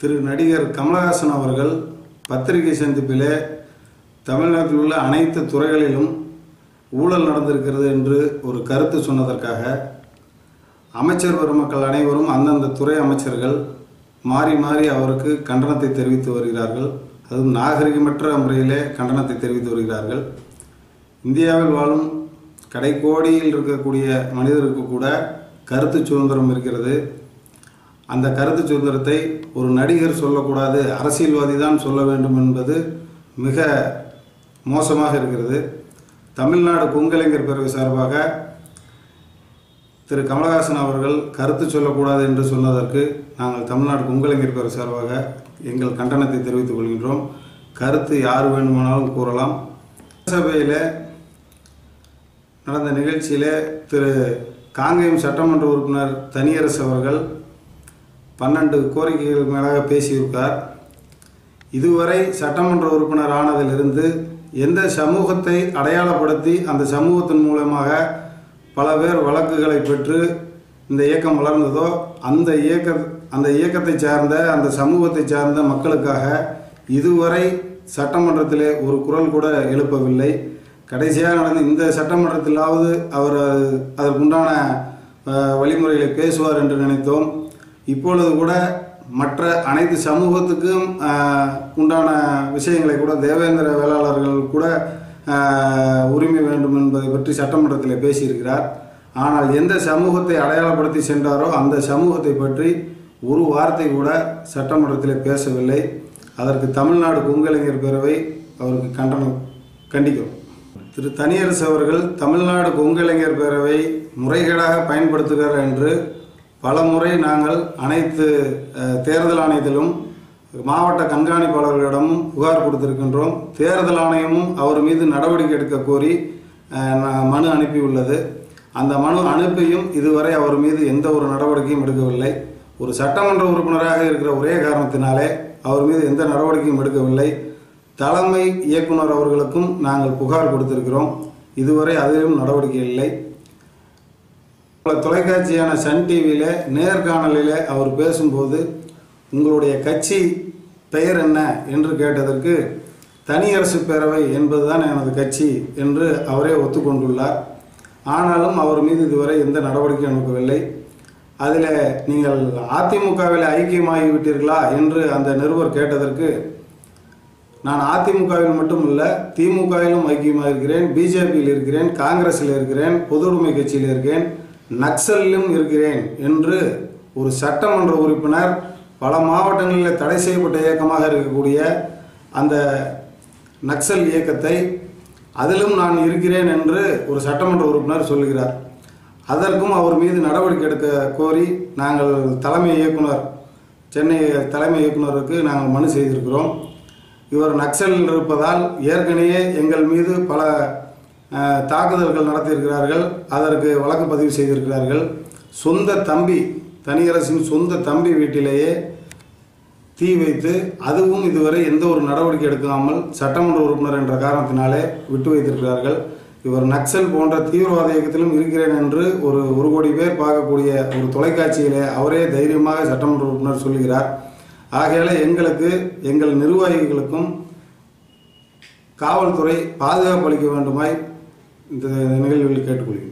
திரு நடிகர் கமலஹாசன் அவர்கள் பத்திரிகை சந்திப்பிலே தமிழ்நாட்டில் உள்ள அனைத்து துறைகளிலும் ஊழல் நடந்திருக்கிறது என்று ஒரு கருத்து சொன்னதற்காக அமைச்சர் பெருமக்கள் அனைவரும் அந்தந்த துறை அமைச்சர்கள் மாறி மாறி அவருக்கு கண்டனத்தை தெரிவித்து வருகிறார்கள். அதுவும் நாகரிகமற்ற முறையிலே கண்டனத்தை தெரிவித்து வருகிறார்கள். இந்தியாவில் வாழும் கடைக்கோடியில் இருக்கக்கூடிய மனிதருக்கு கூட கருத்து சுதந்திரம் இருக்கிறது. அந்த கருத்து சுதந்திரத்தை ஒரு நடிகர் சொல்லக்கூடாது அரசியல்வாதி தான் சொல்ல வேண்டும் என்பது மிக மோசமாக இருக்கிறது. தமிழ்நாடு பொங்கலைஞர் பிறகு சார்பாக திரு கமலஹாசன் அவர்கள் கருத்து சொல்லக்கூடாது என்று சொன்னதற்கு நாங்கள் தமிழ்நாடு பொங்கலைஞர் பிறகு சார்பாக எங்கள் கண்டனத்தை தெரிவித்துக் கொள்கின்றோம். கருத்து யார் வேண்டுமானாலும் கூறலாம். சபையில் நடந்த நிகழ்ச்சியில் திரு காங்கேயம் சட்டமன்ற உறுப்பினர் தனியரசு அவர்கள் பன்னெண்டு கோரிக்கைகள் மேலாக பேசியிருக்கார். இதுவரை சட்டமன்ற உறுப்பினர் ஆனதிலிருந்து எந்த சமூகத்தை அடையாளப்படுத்தி அந்த சமூகத்தின் மூலமாக பல பேர் வழக்குகளை பெற்று இந்த இயக்கம் வளர்ந்ததோ அந்த இயக்க அந்த இயக்கத்தை சார்ந்த அந்த சமூகத்தை சார்ந்த மக்களுக்காக இதுவரை சட்டமன்றத்திலே ஒரு குரல் கூட எழுப்பவில்லை. கடைசியாக நடந்த இந்த சட்டமன்றத்திலாவது அவர் அதற்குண்டான வழிமுறைகளை பேசுவார் என்று நினைத்தோம். இப்பொழுது கூட மற்ற அனைத்து சமூகத்துக்கும் உண்டான விஷயங்களை கூட தேவேந்திர வேளாளர்கள் கூட உரிமை வேண்டும் என்பதை பற்றி சட்டமன்றத்தில் பேசியிருக்கிறார். ஆனால் எந்த சமூகத்தை அடையாளப்படுத்தி சென்றாரோ அந்த சமூகத்தை பற்றி ஒரு வார்த்தை கூட சட்டமன்றத்தில் பேசவில்லை. அதற்கு தமிழ்நாடு கொங்கலைஞர் பேரவை அவருக்கு கண்டனம் கண்டிக்கிறோம். திரு தனியரசு அவர்கள் தமிழ்நாடு கொங்கலைஞர் பேரவை முறைகேடாக பயன்படுத்துகிறார் என்று பலமுறை நாங்கள் அனைத்து தேர்தல் ஆணையத்திலும் மாவட்ட கண்காணிப்பாளர்களிடமும் புகார் கொடுத்திருக்கின்றோம். தேர்தல் ஆணையமும் அவர் மீது நடவடிக்கை எடுக்க கோரி மனு அனுப்பியுள்ளது. அந்த மனு அனுப்பியும் இதுவரை அவர் மீது எந்த ஒரு நடவடிக்கையும் எடுக்கவில்லை. ஒரு சட்டமன்ற உறுப்பினராக இருக்கிற ஒரே காரணத்தினாலே அவர் மீது எந்த நடவடிக்கையும் எடுக்கவில்லை. தலைமை இயக்குனர் அவர்களுக்கும் நாங்கள் புகார் கொடுத்திருக்கிறோம். இதுவரை அதிலும் நடவடிக்கை இல்லை. தொலைக்காட்சியான சன் டிவியில் நேர்காணலில் அவர் பேசும்போது உங்களுடைய கட்சி பெயர் என்ன? என்று கேட்டதற்கு தனியரசு பேரவை என்பதுதான் எனது கட்சி என்று அவரே ஒத்துக்கொண்டுள்ளார். ஆனாலும் அவர் மீது இதுவரை எந்த நடவடிக்கையும் எடுக்கவில்லை. அதில் நீங்கள் அதிமுகவில் ஐக்கியமாகிவிட்டீர்களா? என்று அந்த நிருபர் கேட்டதற்கு நான் அதிமுகவில் மட்டும் இல்லை திமுகவிலும் ஐக்கியமாக இருக்கிறேன் பிஜேபியில் இருக்கிறேன் காங்கிரஸில் இருக்கிறேன் பொது உரிமை கட்சியில் இருக்கிறேன் நக்சலிலும் இருக்கிறேன் என்று ஒரு சட்டமன்ற உறுப்பினர் பல மாவட்டங்களில் தடை செய்யப்பட்ட இயக்கமாக இருக்கக்கூடிய அந்த நக்சல் இயக்கத்தை அதிலும் நான் இருக்கிறேன் என்று ஒரு சட்டமன்ற உறுப்பினர் சொல்கிறார் அதற்கும் அவர் மீது நடவடிக்கை எடுக்க கோரி நாங்கள் தலைமை இயக்குனர் சென்னை தலைமை இயக்குனருக்கு நாங்கள் மனு செய்திருக்கிறோம். இவர் நக்சலில் இருப்பதால் ஏற்கனவே எங்கள் மீது பல தாக்குதல்கள் நடத்தியிருக்கிறார்கள் அதற்கு வழக்கு பதிவு செய்திருக்கிறார்கள். சொந்த தம்பி தனியரசின் சொந்த தம்பி வீட்டிலேயே தீ வைத்து அதுவும் இதுவரை எந்த ஒரு நடவடிக்கை எடுக்காமல் சட்டமன்ற உறுப்பினர் என்ற காரணத்தினாலே விட்டு வைத்திருக்கிறார்கள். இவர் நக்சல் போன்ற தீவிரவாத இயக்கத்திலும் இருக்கிறேன் என்று ஒரு ஒரு கோடி பேர் பார்க்கக்கூடிய ஒரு தொலைக்காட்சியிலே அவரே தைரியமாக சட்டமன்ற உறுப்பினர் சொல்கிறார் ஆகையால எங்களுக்கு எங்கள் நிர்வாகிகளுக்கும் காவல்துறை பாதுகாப்பு அளிக்க வேண்டுமாய் இந்த நிகழ்வில் கேட்டுக்கொள்கிறேன்.